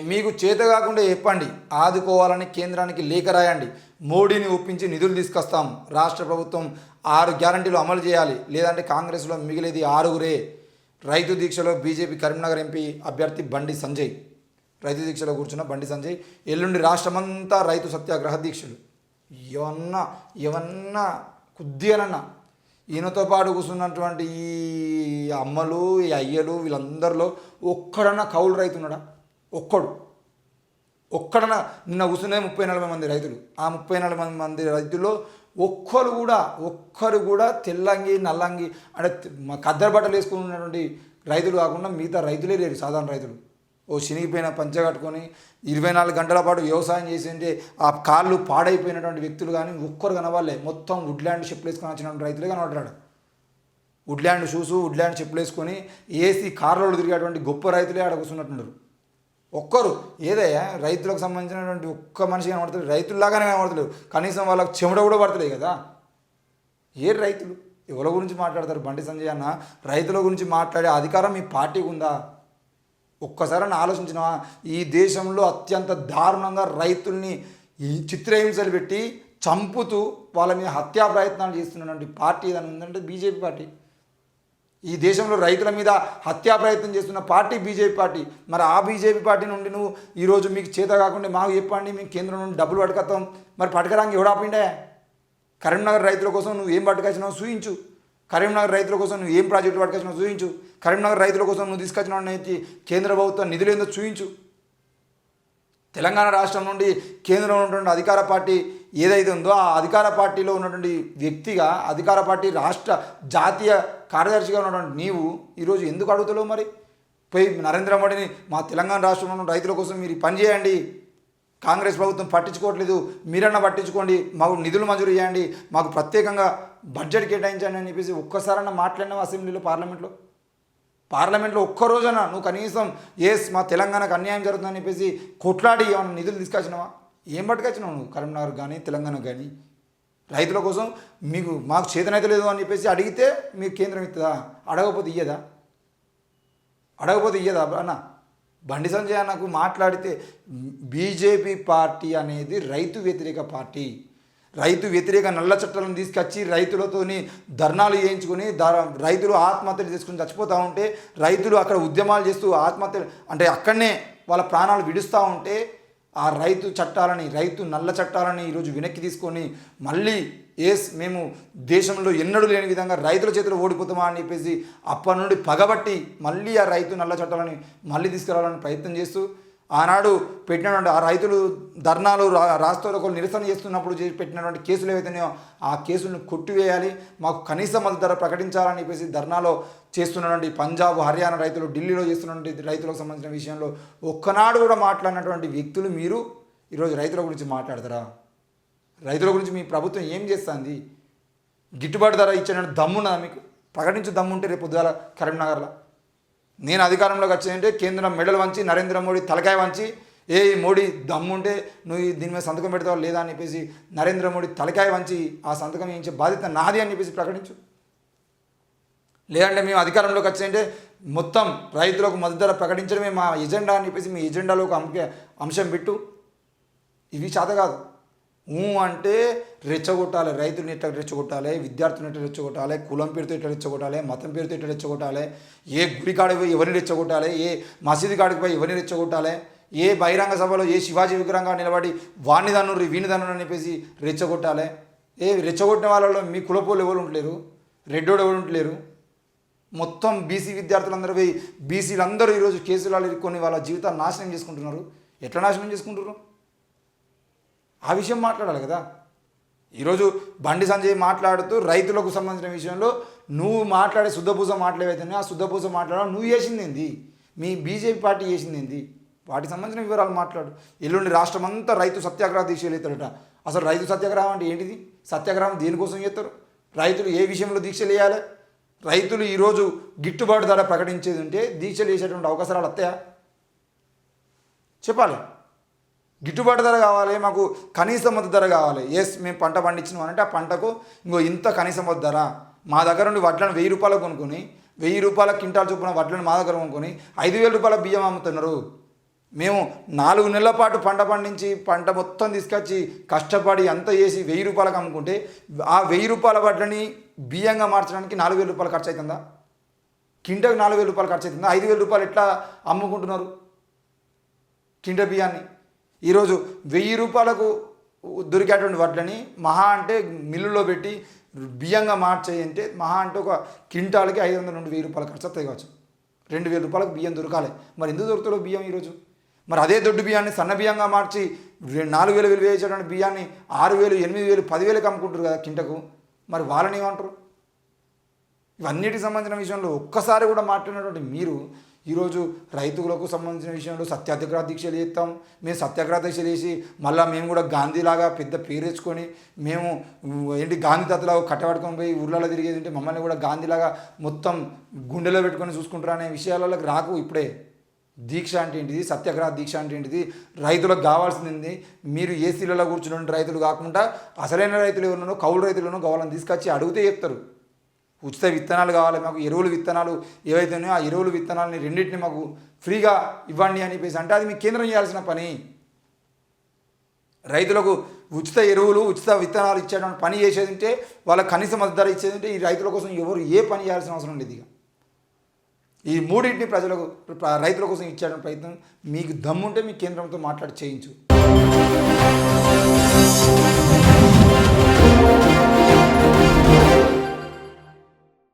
మీకు చేత కాకుండా చెప్పండి. ఆదుకోవాలని కేంద్రానికి లేఖ రాయండి. మోడీని ఒప్పించి నిధులు తీసుకొస్తాం. రాష్ట్ర ప్రభుత్వం ఆరు గ్యారంటీలు అమలు చేయాలి. లేదంటే కాంగ్రెస్లో మిగిలేది ఆరుగురే. రైతు దీక్షలో బీజేపీ కరీంనగర్ ఎంపీ అభ్యర్థి బండి సంజయ్. రైతు దీక్షలో కూర్చున్న బండి సంజయ్. ఎల్లుండి రాష్ట్రమంతా రైతు సత్యాగ్రహ దీక్షలు. ఏమన్నా ఏమన్నా కొద్దిగానన్నా ఈయనతో పాటు కూర్చున్నటువంటి ఈ అమ్మలు ఈ అయ్యలు వీళ్ళందరిలో ఒక్కడన్నా కౌలు రైతు ఉన్నాడా? ఒక్కడు. ఒక్కడన నిన్న కూర్చునే ముప్పై నలభై మంది రైతులు. ఆ ముప్పై నలభై మంది రైతుల్లో ఒక్కరు కూడా ఒక్కరు కూడా తెల్లంగి నల్లంగి అంటే మా కద్దరు బట్టలు వేసుకుని ఉన్నటువంటి రైతులు కాకుండా మిగతా రైతులే లేరు సాధారణ రైతులు. ఓ చినిగిపోయిన పంచ కట్టుకొని ఇరవై నాలుగు గంటల పాటు వ్యవసాయం చేసింటే ఆ కాళ్ళు పాడైపోయినటువంటి వ్యక్తులు కానీ ఒక్కరు కనవాలే మొత్తం వుడ్ల్యాండ్ షిప్లు వేసుకొని వచ్చినటువంటి రైతులే కనబడ్డాడు. వుడ్ల్యాండ్ షూస్ వుడ్ల్యాండ్ చెప్పులు వేసుకొని ఏసీ కార్లలో తిరిగేటువంటి గొప్ప రైతులే ఆడ కూర్చున్నట్టున్నారు ఒక్కరు. ఏదయ్యా? రైతులకు సంబంధించినటువంటి ఒక్క మనిషి కనబడతలేదు. రైతుల్లాగానే కనబడతలేవు కనీసం వాళ్ళకి చెమట కూడా పడతలేదు కదా. ఏ రైతులు? ఎవరి గురించి మాట్లాడతారు? బండి సంజయ్ అన్న రైతుల గురించి మాట్లాడే అధికారం మీ పార్టీకి ఉందా? ఒక్కసారి ఆలోచించినా ఈ దేశంలో అత్యంత దారుణంగా రైతుల్ని చిత్రహింసలు పెట్టి చంపుతూ వాళ్ళ మీద హత్యా ప్రయత్నాలు చేస్తున్నటువంటి పార్టీ ఏదైనా ఉందంటే బీజేపీ పార్టీ. ఈ దేశంలో రైతుల మీద హత్యా ప్రయత్నం చేస్తున్న పార్టీ బీజేపీ పార్టీ. మరి ఆ బీజేపీ పార్టీ నుండి నువ్వు ఈరోజు మీకు చేత కాకుండా మాకు చెప్పండి మేము కేంద్రం నుండి డబ్బులు పట్టుకొస్తాం. మరి పట్టుకరానికి ఎవడాపిండే కరీంనగర్ రైతుల కోసం నువ్వు ఏం పట్టుకొచ్చినావు చూయించు. కరీంనగర్ రైతుల కోసం నువ్వు ఏం ప్రాజెక్టులు పట్టుకొచ్చినావు చూయించు. కరీంనగర్ రైతుల కోసం నువ్వు తీసుకొచ్చిన కేంద్ర ప్రభుత్వం నిధులు ఏందో చూయించు. తెలంగాణ రాష్ట్రం నుండి కేంద్రంలో ఉన్నటువంటి అధికార పార్టీ ఏదైతే ఉందో ఆ అధికార పార్టీలో ఉన్నటువంటి వ్యక్తిగా అధికార పార్టీ రాష్ట్ర జాతీయ కార్యదర్శిగా ఉన్నటువంటి నీవు ఈరోజు ఎందుకు అడుగుతలేవు మరి? పోయి నరేంద్ర మోడీని మా తెలంగాణ రాష్ట్రంలో ఉన్న రైతుల కోసం మీరు పని చేయండి. కాంగ్రెస్ ప్రభుత్వం పట్టించుకోవట్లేదు. మీరన్నా పట్టించుకోండి. మాకు నిధులు మంజూరు చేయండి. మాకు ప్రత్యేకంగా బడ్జెట్ కేటాయించండి అని చెప్పేసి ఒక్కసారన్నా మాట్లాడినాం అసెంబ్లీలో పార్లమెంట్లో? పార్లమెంట్లో ఒక్క రోజున నువ్వు కనీసం ఎస్ మా తెలంగాణకు అన్యాయం జరుగుతుందని చెప్పేసి కొట్లాడి ఏమన్నా నిధులు తీసుకొచ్చినావా? ఏం పట్టుకొచ్చినావు నువ్వు? కరీంనగర్ కానీ తెలంగాణ కానీ రైతుల కోసం మీకు మాకు చేతనైతే లేదు అని చెప్పేసి అడిగితే మీకు కేంద్రం ఇస్తుందా అడగకపోతే ఇయ్యదా? అడగకపోతే ఇయ్యదా అన్న? బండి సంజయ్ అన్నకు మాట్లాడితే బీజేపీ పార్టీ అనేది రైతు వ్యతిరేక పార్టీ. రైతు వ్యతిరేక నల్ల చట్టాలను తీసుకొచ్చి రైతులతోని ధర్నాలు చేయించుకొని రైతులు ఆత్మహత్యలు చేసుకుని చచ్చిపోతూ ఉంటే రైతులు అక్కడ ఉద్యమాలు చేస్తూ ఆత్మహత్యలు అంటే అక్కడనే వాళ్ళ ప్రాణాలు విడుస్తూ ఉంటే ఆ రైతు చట్టాలని రైతు నల్ల చట్టాలని ఈరోజు వెనక్కి తీసుకొని మళ్ళీ ఏస్ మేము దేశంలో ఎన్నడూ లేని విధంగా రైతుల చేతిలో ఓడిపోతామా అని చెప్పేసి అప్పటి నుండి పగబట్టి మళ్ళీ ఆ రైతు నల్ల చట్టాలని మళ్ళీ తీసుకురావాలని ప్రయత్నం చేస్తూ ఆనాడు పెట్టినటువంటి ఆ రైతులు ధర్నాలు రా రాష్ట్రంలో నిరసన చేస్తున్నప్పుడు చేసి పెట్టినటువంటి కేసులు ఏవైతున్నాయో ఆ కేసులను కొట్టివేయాలి మాకు కనీస మద్దతు ధర ప్రకటించాలని చెప్పేసి ధర్నాలో చేస్తున్నటువంటి పంజాబ్ హర్యానా రైతులు ఢిల్లీలో చేస్తున్నటువంటి రైతులకు సంబంధించిన విషయంలో ఒక్కనాడు కూడా మాట్లాడినటువంటి వ్యక్తులు మీరు ఈరోజు రైతుల గురించి మాట్లాడతారా? రైతుల గురించి మీ ప్రభుత్వం ఏం చేస్తుంది? గిట్టుబాటు ధర ఇచ్చిన దమ్మున్నదా మీకు? ప్రకటించు దమ్ముంటే రేపు పొద్దుగాల కరీంనగర్లో నేను అధికారంలోకి వచ్చిందంటే కేంద్రం మెడలు వంచి నరేంద్ర మోడీ తలకాయ వంచి ఏ మోడీ దమ్ముంటే నువ్వు దీని మీద సంతకం పెడతావు లేదా అని చెప్పేసి నరేంద్ర మోడీ తలకాయ వంచి ఆ సంతకం వేయించే బాధ్యత నాది అని చెప్పేసి ప్రకటించు. లేదంటే మేము అధికారంలోకి వచ్చిందంటే మొత్తం రైతులకు మద్దతు ధర ప్రకటించడమే మా ఎజెండా అని చెప్పేసి మీ ఎజెండాలో ఒక అంశం పెట్టు. ఇవి చేత కాదు. ఊ అంటే రెచ్చగొట్టాలి. రైతుని ఎట్లా రెచ్చగొట్టాలి? విద్యార్థుని ఎట్లా రెచ్చగొట్టాలి? కులం పేరుతో ఎట్లా రెచ్చగొట్టాలి? మతం పేరుతో ఎట్లా రెచ్చగొట్టాలి? ఏ గుడి కాడికి పోయి ఎవరిని రెచ్చగొట్టాలి? ఏ మసీదు కాడికి పోయి ఎవరిని రెచ్చగొట్టాలి? ఏ బహిరంగ సభలో ఏ శివాజీ విగ్రహంగా నిలబడి వాణ్ణి దన్నుర్రి వీణి దన్ను అని చెప్పేసి రెచ్చగొట్టాలి? ఏ రెచ్చగొట్టిన వాళ్ళలో మీ కులపోలు ఎవరు ఉండలేరు? రెడ్డోడు ఎవరు ఉండలేరు? మొత్తం బీసీ విద్యార్థులందరూ పోయి బీసీలందరూ ఈరోజు కేసులు ఇరుక్కొని వాళ్ళ జీవితాన్ని నాశనం చేసుకుంటున్నారు. ఎట్లా నాశనం చేసుకుంటున్నారు ఆ విషయం మాట్లాడాలి కదా. ఈరోజు బండి సంజయ్ మాట్లాడుతూ రైతులకు సంబంధించిన విషయంలో నువ్వు మాట్లాడే శుద్ధపూస మాట్లాడేవైతేనే ఆ శుద్ధపూస మాట్లాడాలి నువ్వు చేసింది ఏంది? మీ బీజేపీ పార్టీ చేసింది ఏంది? వాటికి సంబంధించిన వివరాలు మాట్లాడు. ఎల్లుండి రాష్ట్రం అంతా రైతు సత్యాగ్రహ దీక్షలు అసలు రైతు సత్యాగ్రహం అంటే ఏంటిది? సత్యాగ్రహం దేనికోసం చేస్తారు? రైతులు ఏ విషయంలో దీక్షలు వేయాలి రైతులు ఈరోజు గిట్టుబాటు ధర ప్రకటించేది ఉంటే దీక్షలు వేసేటువంటి అవకాశాలు వస్తాయా చెప్పాలి. గిట్టుబాటు ధర కావాలి మాకు కనీస మద్దతు ధర కావాలి. ఎస్ మేము పంట పండించినాం అంటే ఆ పంటకు ఇంకో ఇంత కనీస మద్దతు ధర. మా దగ్గర నుండి వడ్లను వెయ్యి రూపాయలు కొనుక్కొని వెయ్యి రూపాయల క్వింటాల్ చొప్పున వడ్లను మా దగ్గర కొనుక్కొని ఐదు వేల రూపాయల బియ్యం అమ్ముతున్నారు. మేము నాలుగు నెలల పాటు పంట పండించి పంట మొత్తం తీసుకొచ్చి కష్టపడి అంత చేసి వెయ్యి రూపాయలకు అమ్ముకుంటే ఆ వెయ్యి రూపాయల వడ్లని బియ్యంగా మార్చడానికి నాలుగు వేల రూపాయలు ఖర్చు అవుతుందా కింటకు నాలుగు వేల రూపాయలు ఖర్చు అవుతుందా ఐదు వేల రూపాయలు ఎట్లా అమ్ముకుంటున్నారు? కింట బియ్యాన్ని. ఈరోజు వెయ్యి రూపాయలకు దొరికేటువంటి వడ్లని మహా అంటే మిల్లులో పెట్టి బియ్యంగా మార్చేయంటే మహా అంటే ఒక క్వింటాల్కి ఐదు వందల నుండి వెయ్యి రూపాయలు ఖర్చు తెగవచ్చు కావచ్చు. రెండు వేల రూపాయలకు బియ్యం దొరకాలి. మరి ఎందుకు దొరుకుతుందో బియ్యం ఈరోజు? మరి అదే దొడ్డు బియ్యాన్ని సన్న బియ్యంగా మార్చి నాలుగు వేలు వేలు వేసేటువంటి బియ్యాన్ని ఆరు వేలు ఎనిమిది వేలు పదివేలకు అమ్ముకుంటారు కదా కింటకు మరి వాళ్ళని ఏమంటారు? ఇవన్నిటికి సంబంధించిన విషయంలో ఒక్కసారి కూడా మాట్లాడినటువంటి మీరు ఈరోజు రైతులకు సంబంధించిన విషయంలో సత్యాగ్రహ దీక్షలు చేస్తాం. మేము సత్యాగ్రహ దీక్షలు చేసి మళ్ళీ మేము కూడా గాంధీలాగా పెద్ద పేరు మేము ఏంటి గాంధీ తాతలాగా కట్టబడుకొని పోయి ఊర్లలో తిరిగేది ఉంటే మమ్మల్ని కూడా గాంధీలాగా మొత్తం గుండెలో పెట్టుకొని చూసుకుంటారు అనే విషయాలకు రాకు ఇప్పుడే. దీక్ష అంటే ఏంటిది? సత్యాగ్రహ దీక్ష అంటే ఏంటిది? రైతులకు కావాల్సింది మీరు ఏసీలలో కూర్చుని రైతులు కాకుండా అసలైన రైతులు ఎవరున్నారో కౌలు రైతులను కావాలని తీసుకొచ్చి అడిగితే చెప్తారు. ఉచిత విత్తనాలు కావాలి మాకు ఎరువులు విత్తనాలు ఏవైతే ఉన్నాయో ఆ ఎరువులు విత్తనాలని రెండింటిని మాకు ఫ్రీగా ఇవ్వండి అని చెప్పేసి అంటే అది మీ కేంద్రం చేయాల్సిన పని. రైతులకు ఉచిత ఎరువులు ఉచిత విత్తనాలు ఇచ్చేటువంటి పని చేసేది ఉంటే వాళ్ళకి కనీస మద్దతు ధర ఇచ్చేది ఉంటే ఈ రైతుల కోసం ఎవరు ఏ పని చేయాల్సిన అవసరం లేదు ఇక. ఈ మూడింటిని ప్రజలకు రైతుల కోసం ఇచ్చేటువంటి ప్రయత్నం మీకు దమ్ముంటే మీ కేంద్రంతో మాట్లాడి చేయించు.